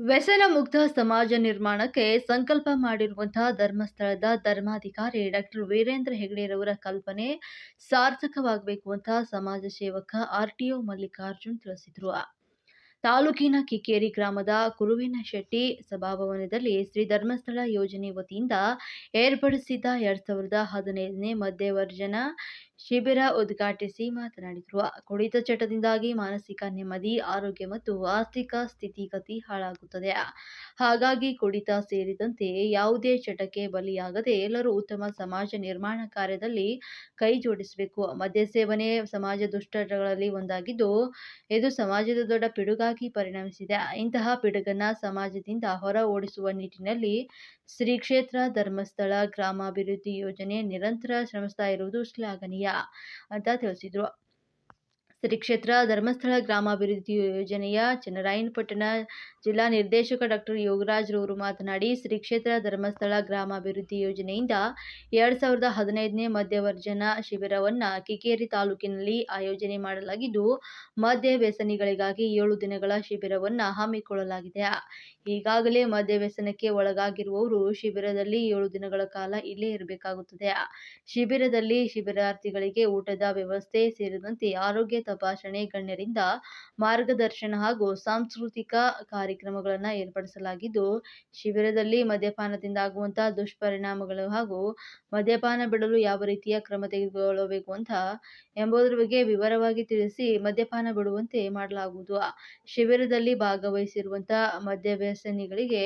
ವ್ಯಸನ ಮುಕ್ತ ಸಮಾಜ ನಿರ್ಮಾಣಕ್ಕೆ ಸಂಕಲ್ಪ ಮಾಡಿರುವಂತಹ ಧರ್ಮಸ್ಥಳದ ಧರ್ಮಾಧಿಕಾರಿ ಡಾಕ್ಟರ್ ವೀರೇಂದ್ರ ಹೆಗಡೆರವರ ಕಲ್ಪನೆ ಸಾರ್ಥಕವಾಗಬೇಕು ಅಂತ ಸಮಾಜ ಸೇವಕ ಆರ್ ಟಿ ಆರ್ಟಿಒ ಮಲ್ಲಿಕಾರ್ಜುನ್ ತಿಳಿಸಿದರು. ತಾಲೂಕಿನ ಕಿಕ್ಕೇರಿ ಗ್ರಾಮದ ಕುರುವಿನಶೆಟ್ಟಿ ಸಭಾಭವನದಲ್ಲಿ ಶ್ರೀ ಧರ್ಮಸ್ಥಳ ಯೋಜನೆ ವತಿಯಿಂದ ಏರ್ಪಡಿಸಿದ್ದ ಎರಡ್ ಸಾವಿರದ ಹದಿನೈದನೇ ಮಧ್ಯವರ್ಜನ ಶಿಬಿರ ಉದ್ಘಾಟಿಸಿ ಮಾತನಾಡಿದರು. ಕುಡಿತ ಚಟದಿಂದಾಗಿ ಮಾನಸಿಕ ನೆಮ್ಮದಿ, ಆರೋಗ್ಯ ಮತ್ತು ಆರ್ಥಿಕ ಸ್ಥಿತಿಗತಿ ಹಾಳಾಗುತ್ತದೆ. ಹಾಗಾಗಿ ಕುಡಿತ ಸೇರಿದಂತೆ ಯಾವುದೇ ಚಟಕ್ಕೆ ಬಲಿಯಾಗದೆ ಎಲ್ಲರೂ ಉತ್ತಮ ಸಮಾಜ ನಿರ್ಮಾಣ ಕಾರ್ಯದಲ್ಲಿ ಕೈ ಜೋಡಿಸಬೇಕು. ಮದ್ಯ ಸೇವನೆ ಸಮಾಜ ದುಷ್ಟಗಳಲ್ಲಿ ಒಂದಾಗಿದ್ದು, ಇದು ಸಮಾಜದ ದೊಡ್ಡ ಪಿಡುಗಾಗಿ ಪರಿಣಮಿಸಿದೆ. ಇಂತಹ ಪಿಡುಗನ್ನ ಸಮಾಜದಿಂದ ಹೊರ ಓಡಿಸುವ ನಿಟ್ಟಿನಲ್ಲಿ ಶ್ರೀ ಕ್ಷೇತ್ರ ಧರ್ಮಸ್ಥಳ ಗ್ರಾಮಾಭಿವೃದ್ಧಿ ಯೋಜನೆ ನಿರಂತರ ಶ್ರಮಿಸ್ತಾ ಇರುವುದು ಶ್ಲಾಘನೀಯ ಅಂತ ತಿಳಿಸಿದರು. ಶ್ರೀ ಕ್ಷೇತ್ರ ಧರ್ಮಸ್ಥಳ ಗ್ರಾಮಾಭಿವೃದ್ಧಿ ಯೋಜನೆಯ ಚನ್ನರಾಯನಪಟ್ಟಣ ಜಿಲ್ಲಾ ನಿರ್ದೇಶಕ ಡಾಕ್ಟರ್ ಯೋಗರಾಜ್ ರವರು ಮಾತನಾಡಿ ಶ್ರೀ ಕ್ಷೇತ್ರ ಧರ್ಮಸ್ಥಳ ಗ್ರಾಮಾಭಿವೃದ್ಧಿ ಯೋಜನೆಯಿಂದ ಎರಡ್ ಸಾವಿರದ ಹದಿನೈದನೇ ಮಧ್ಯವರ್ಜನ ಶಿಬಿರವನ್ನ ಕಿಕೇರಿ ತಾಲೂಕಿನಲ್ಲಿ ಆಯೋಜನೆ ಮಾಡಲಾಗಿದ್ದು, ಮದ್ಯ ವ್ಯಸನಿಗಳಿಗಾಗಿ ಏಳು ದಿನಗಳ ಶಿಬಿರವನ್ನ ಹಮ್ಮಿಕೊಳ್ಳಲಾಗಿದೆ. ಈಗಾಗಲೇ ಮದ್ಯ ವ್ಯಸನಕ್ಕೆ ಒಳಗಾಗಿರುವವರು ಶಿಬಿರದಲ್ಲಿ ಏಳು ದಿನಗಳ ಕಾಲ ಇಲ್ಲೇ ಇರಬೇಕಾಗುತ್ತದೆ. ಶಿಬಿರದಲ್ಲಿ ಶಿಬಿರಾರ್ಥಿಗಳಿಗೆ ಊಟದ ವ್ಯವಸ್ಥೆ ಸೇರಿದಂತೆ ಆರೋಗ್ಯ ತಪಾಸಣೆ ಗಣ್ಯರಿಂದ ಮಾರ್ಗದರ್ಶನ ಹಾಗೂ ಸಾಂಸ್ಕೃತಿಕ ಕಾರ್ಯಕ್ರಮಗಳನ್ನು ಏರ್ಪಡಿಸಲಾಗಿದ್ದು, ಶಿಬಿರದಲ್ಲಿ ಮದ್ಯಪಾನದಿಂದ ಆಗುವಂತಹ ದುಷ್ಪರಿಣಾಮಗಳು ಹಾಗೂ ಮದ್ಯಪಾನ ಬಿಡಲು ಯಾವ ರೀತಿಯ ಕ್ರಮ ತೆಗೆದುಕೊಳ್ಳಬೇಕು ಅಂತ ಎಂಬುದರ ಬಗ್ಗೆ ವಿವರವಾಗಿ ತಿಳಿಸಿ ಮದ್ಯಪಾನ ಬಿಡುವಂತೆ ಮಾಡಲಾಗುವುದು. ಶಿಬಿರದಲ್ಲಿ ಭಾಗವಹಿಸಿರುವಂತಹ ಮದ್ಯವ್ಯಸನಿಗಳಿಗೆ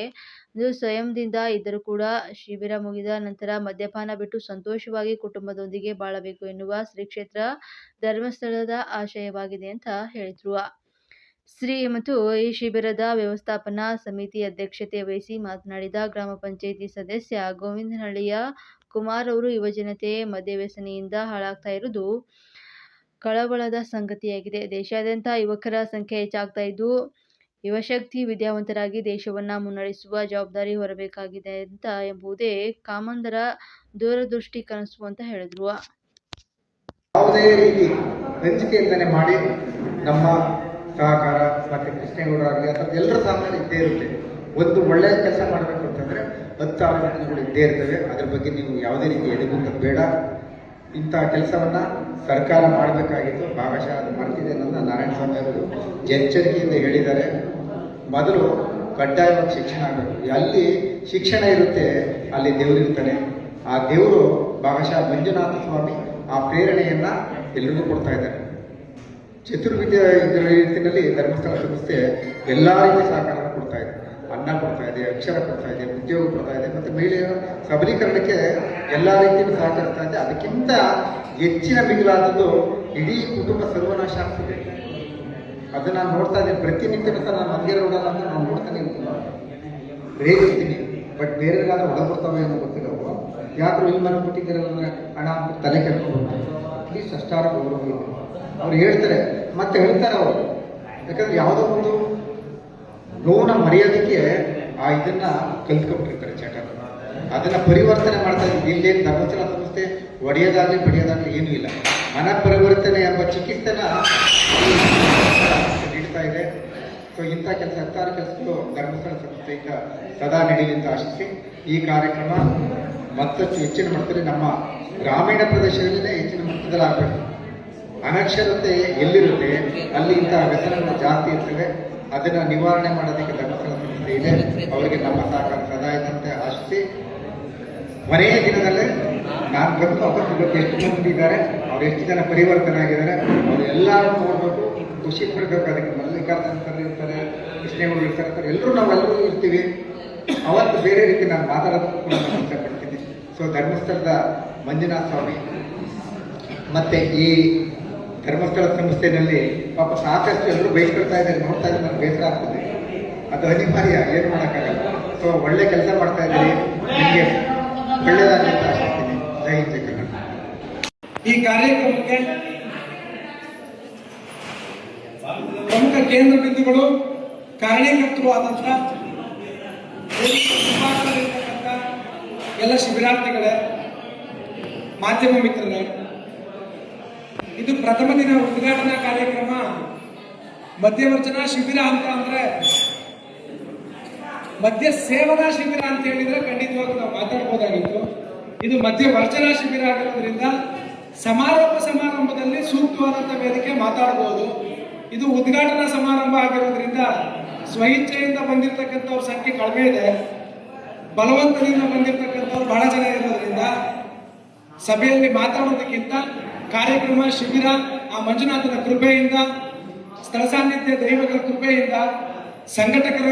ಇದು ಸ್ವಯಂದಿಂದ ಇದ್ದರೂ ಕೂಡ ಶಿಬಿರ ಮುಗಿದ ನಂತರ ಮದ್ಯಪಾನ ಬಿಟ್ಟು ಸಂತೋಷವಾಗಿ ಕುಟುಂಬದೊಂದಿಗೆ ಬಾಳಬೇಕು ಎನ್ನುವ ಶ್ರೀ ಕ್ಷೇತ್ರ ಧರ್ಮಸ್ಥಳದ ಆಶಯವಾಗಿದೆ ಅಂತ ಹೇಳಿದ್ರು. ಶ್ರೀ ಮತ್ತು ಈ ಶಿಬಿರದ ವ್ಯವಸ್ಥಾಪನಾ ಸಮಿತಿ ಅಧ್ಯಕ್ಷತೆ ವಹಿಸಿ ಮಾತನಾಡಿದ ಗ್ರಾಮ ಪಂಚಾಯಿತಿ ಸದಸ್ಯ ಗೋವಿಂದನಹಳ್ಳಿಯ ಕುಮಾರ್ ಅವರು ಯುವಜನತೆ ಮದ್ಯವ್ಯಸನಿಯಿಂದ ಹಾಳಾಗ್ತಾ ಇರುವುದು ಕಳವಳದ ಸಂಗತಿಯಾಗಿದೆ. ದೇಶಾದ್ಯಂತ ಯುವಕರ ಸಂಖ್ಯೆ ಹೆಚ್ಚಾಗ್ತಾ ಇದ್ದು, ಯುವಶಕ್ತಿ ವಿದ್ಯಾವಂತರಾಗಿ ದೇಶವನ್ನ ಮುನ್ನಡೆಸುವ ಜವಾಬ್ದಾರಿ ಹೊರಬೇಕಾಗಿದೆ ಅಂತ ಎಂಬುದೇ ಕಾಮಂದರ ದೂರದೃಷ್ಟಿ ಕನಸು ಅಂತ ಹೇಳಿದ್ರು. ಯಾವುದೇ ರೀತಿ ಹಂಚಿಕೆಯಿಂದನೇ ಮಾಡಿ ನಮ್ಮ ಸಹಕಾರ ಮತ್ತು ಕೃಷ್ಣೇಗೌಡರಾಗಲಿ ಅಥವಾ ಎಲ್ಲರ ಸಹಕಾರ ಇದ್ದೇ ಇರುತ್ತೆ. ಒಂದು ಒಳ್ಳೆಯ ಕೆಲಸ ಮಾಡಬೇಕು ಅಂತಂದರೆ ಹತ್ತು ಜನಗಳು ಇದ್ದೇ ಇರ್ತವೆ. ಅದ್ರ ಬಗ್ಗೆ ನೀವು ಯಾವುದೇ ರೀತಿ ಎದುಗುಂತ ಬೇಡ ಇಂಥ ಕೆಲಸವನ್ನು ಸರ್ಕಾರ ಮಾಡಬೇಕಾಗಿತ್ತು. ಭಾಗಶಃ ಅದು ಮಾಡ್ತಿದೆ ಅನ್ನೋದನ್ನ ನಾರಾಯಣ ಸ್ವಾಮಿ ಅವರು ಎಚ್ಚರಿಕೆಯಿಂದ ಹೇಳಿದ್ದಾರೆ. ಮೊದಲು ಕಡ್ಡಾಯವಾಗಿ ಶಿಕ್ಷಣ ಆಗಬೇಕು. ಅಲ್ಲಿ ಶಿಕ್ಷಣ ಇರುತ್ತೆ, ಅಲ್ಲಿ ದೇವರಿರ್ತಾನೆ ಆ ದೇವರು ಭಾಗಶಃ ಮಂಜುನಾಥ ಸ್ವಾಮಿ ಆ ಪ್ರೇರಣೆಯನ್ನ ಎಲ್ರಿಗೂ ಕೊಡ್ತಾ ಇದ್ದಾರೆ. ಚತುರ್ವಿದ್ಯ ರೀತಿಯಲ್ಲಿ ಧರ್ಮಸ್ಥಳ ಸಂಸ್ಥೆ ಎಲ್ಲ ರೀತಿ ಸಹಕಾರವನ್ನು ಕೊಡ್ತಾ ಇದೆ. ಅನ್ನ ಕೊಡ್ತಾ ಇದೆ, ಅಕ್ಷರ ಕೊಡ್ತಾ ಇದೆ, ಉದ್ಯೋಗ ಕೊಡ್ತಾ ಇದೆ, ಮತ್ತೆ ಮಹಿಳೆಯರ ಸಬಲೀಕರಣಕ್ಕೆ ಎಲ್ಲ ರೀತಿಯಲ್ಲೂ ಸಹಕರಿಸ್ತಾ ಇದೆ. ಅದಕ್ಕಿಂತ ಹೆಚ್ಚಿನ ಮಿಗಿಲಾದದ್ದು ಇಡೀ ಕುಟುಂಬ ಸರ್ವನಾಶ ಆಗ್ತಿದೆ ಅದನ್ನ ನಾನು ನೋಡ್ತಾ ಇದ್ದೀನಿ. ಪ್ರತಿನಿತ್ಯ ಸಹ ನಾನು ಹಂಗೆ ನೋಡಲ್ಲ ಅಂತ ನಾನು ನೋಡ್ತಾನೆ ರೇಗಿರ್ತೀನಿ. ಬಟ್ ಬೇರೆ ಒಳಗೆ ಬರ್ತವೆ ಅನ್ನೋ ಗೊತ್ತಿಲ್ಲ. ಅವು ಯಾಕ್ರು ಇಲ್ಲಿ ಮನೆ ಕೊಟ್ಟಿದ್ದೀರಲ್ಲ ಅಂದ್ರೆ ಹಣ ತಲೆ ಕೆಡ್ಕೊಂಡು ಅಟ್ಲೀಸ್ಟ್ ಅಷ್ಟಾರ ಗೌರವ ಅವ್ರು ಹೇಳ್ತಾರೆ, ಮತ್ತೆ ಹೇಳ್ತಾರೆ ಅವರು. ಯಾಕಂದ್ರೆ ಯಾವುದೋ ಒಂದು ನೋವನ್ನ ಮರೆಯೋದಕ್ಕೆ ಆ ಇದನ್ನ ಕಲ್ತ್ಕೊಂಡ್ಬಿಟ್ಟಿರ್ತಾರೆ ಚಟ ಅದನ್ನ ಪರಿವರ್ತನೆ ಮಾಡ್ತಾ ಇದ್ದೀವಿ ಇಲ್ಲೇನು ಧರ್ಮಸ್ಥಳ ಸಂಸ್ಥೆ ಒಡೆಯೋದಾಗ್ಲಿ ಬಡಿಯೋದಾಗ್ಲಿ ಏನೂ ಇಲ್ಲ. ಮನ ಪರಿವರ್ತನೆ ಎಂಬ ಚಿಕಿತ್ಸೆನ ನೀಡ್ತಾ ಇದೆ. ಸೊ ಇಂಥ ಕೆಲಸ, ಹತ್ತಾರು ಕೆಲಸಗಳು ಧರ್ಮಸ್ಥಳ ಸಂಸ್ಥೆಯಿಂದ ಸದಾ ನಡೀಲಿ ಅಂತ ಆಶಿಸಿ ಈ ಕಾರ್ಯಕ್ರಮ ಮತ್ತಷ್ಟು ಹೆಚ್ಚಿನ ಮಟ್ಟದಲ್ಲಿ ನಮ್ಮ ಗ್ರಾಮೀಣ ಪ್ರದೇಶದಲ್ಲೇ ಹೆಚ್ಚಿನ ಮಟ್ಟದಲ್ಲಿ ಆಗಬೇಕು. ಅನಕ್ಷರತೆ ಎಲ್ಲಿರುತ್ತೆ? ಅಲ್ಲಿ ಇಂತಹ ವ್ಯಸನಗಳು ಜಾಸ್ತಿ ಇರ್ತವೆ. ಅದನ್ನು ನಿವಾರಣೆ ಮಾಡೋದಕ್ಕೆ ಧರ್ಮಸ್ಥಳ ಸಂಸ್ಥೆ ಇದೆ. ಅವರಿಗೆ ನಮ್ಮ ಸಹಕಾರ ಸದಾಯ ಇದ್ದಂತೆ ಆಶಿಸಿ ಕೊನೆಯ ದಿನದಲ್ಲೇ ನಾನು ಬಂದು ವಾಪಸ್ ಎಷ್ಟು ಮಂದಿ ಇದ್ದಾರೆ, ಅವ್ರು ಎಷ್ಟು ಜನ ಪರಿವರ್ತನೆ ಆಗಿದ್ದಾರೆ ಅವ್ರು ಎಲ್ಲರೂ ನೋಡ್ಬೇಕು. ಖುಷಿ ಪಡಬೇಕು. ಅದಕ್ಕೆ ಮಲ್ಲಿಕಾರ್ಜುನ ಸರ್ ಇರ್ತಾರೆ ಕೃಷ್ಣೇಗೌಡರು ಇರ್ತಾರೆ. ಎಲ್ಲರೂ ನಾವೆಲ್ಲರೂ ಇರ್ತೀವಿ. ಅವತ್ತು ಬೇರೆ ರೀತಿ ನಾನು ಮಾತಾಡೋದಕ್ಕೂ ಇಷ್ಟಪಡ್ತೀನಿ. ಸೊ ಧರ್ಮಸ್ಥಳದ ಮಂಜುನಾಥ ಸ್ವಾಮಿ. ಮತ್ತೆ ಈ ಧರ್ಮಸ್ಥಳ ಸಂಸ್ಥೆಯಲ್ಲಿ ಪಾಪ ಸಾಕಷ್ಟು ಎಲ್ಲರೂ ಬೈಸ್ಕೊಳ್ತಾ ಇದ್ದಾರೆ, ನೋಡ್ತಾ ಇದ್ದಾರೆ ನನಗೆ ಬೇಸರ ಆಗ್ತದೆ. ಅದು ಅನಿವಾರ್ಯ, ಏನು ಮಾಡೋಕ್ಕಾಗಲ್ಲ. ಸೊ ಒಳ್ಳೆ ಕೆಲಸ ಮಾಡ್ತಾ ಇದ್ದೀರಿ. ನಿಮಗೆ ಒಳ್ಳೆಯದಾಗಿ ಆಶಿಸ್ತೀನಿ. ಜೈ ಜೈ ಕನ್ನಡ. ಈ ಕಾರ್ಯಕ್ರಮಕ್ಕೆ ಪ್ರಮುಖ ಕೇಂದ್ರ ಬಿಂದುಗಳು ಕಾರಣೀಕರ್ತರು ಶುಭಾಕಾಂಕ್ಷಿಗಳಿರ್ತಕ್ಕಂಥ ಎಲ್ಲ ಶಿಬಿರಾರ್ಥಿಗಳೇ, ಮಾಧ್ಯಮ ಮಿತ್ರರೇ, ಇದು ಪ್ರಥಮ ದಿನ ಉದ್ಘಾಟನಾ ಕಾರ್ಯಕ್ರಮ, ಮಧ್ಯವರ್ಜನ ಶಿಬಿರ ಅಂತ ಅಂದ್ರೆ, ಮದ್ಯ ಸೇವನಾ ಶಿಬಿರ ಅಂತ ಹೇಳಿದ್ರೆ ಖಂಡಿತವಾಗಿ ನಾವು ಮಾತಾಡ್ಬೋದಾಗಿತ್ತು. ಇದು ಮದ್ಯ ವರ್ಜನಾ ಶಿಬಿರ ಆಗಿರೋದ್ರಿಂದ ಸಮಾರೋಪ ಸಮಾರಂಭದಲ್ಲಿ ಸೂಕ್ತವಾದಂತ ವೇದಿಕೆ ಮಾತಾಡಬಹುದು ಇದು ಉದ್ಘಾಟನಾ ಸಮಾರಂಭ ಆಗಿರೋದ್ರಿಂದ ಸ್ವಇಚ್ಛೆಯಿಂದ ಬಂದಿರತಕ್ಕಂಥವ್ರ ಸಂಖ್ಯೆ ಕಡಿಮೆ ಇದೆ. ಬಲವಂತದಿಂದ ಬಂದಿರತಕ್ಕಂಥವ್ರು ಬಹಳ ಜನ ಇರೋದ್ರಿಂದ ಸಭೆಯಲ್ಲಿ ಮಾತಾಡೋದಕ್ಕಿಂತ ಕಾರ್ಯಕ್ರಮ, ಶಿಬಿರ, ಆ ಮಂಜುನಾಥನ ಕೃಪೆಯಿಂದ, ಸ್ಥಳ ಸಾನ್ನಿಧ್ಯ ದೈವಗಳ ಕೃಪೆಯಿಂದ, ಸಂಘಟಕರ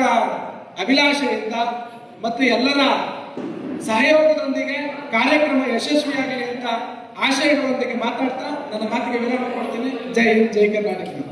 ಅಭಿಲಾಷೆಯಿಂದ ಮತ್ತು ಎಲ್ಲರ ಸಹಯೋಗದೊಂದಿಗೆ ಕಾರ್ಯಕ್ರಮ ಯಶಸ್ವಿಯಾಗಲಿ ಅಂತ ಆಶಯಗಳೊಂದಿಗೆ ಮಾತಾಡ್ತಾ ನನ್ನ ಮಾತಿಗೆ ವಿರಾಮ ಕೊಡ್ತೀನಿ. ಜೈ ಹಿಂದ್, ಜೈ ಕರ್ನಾಟಕ.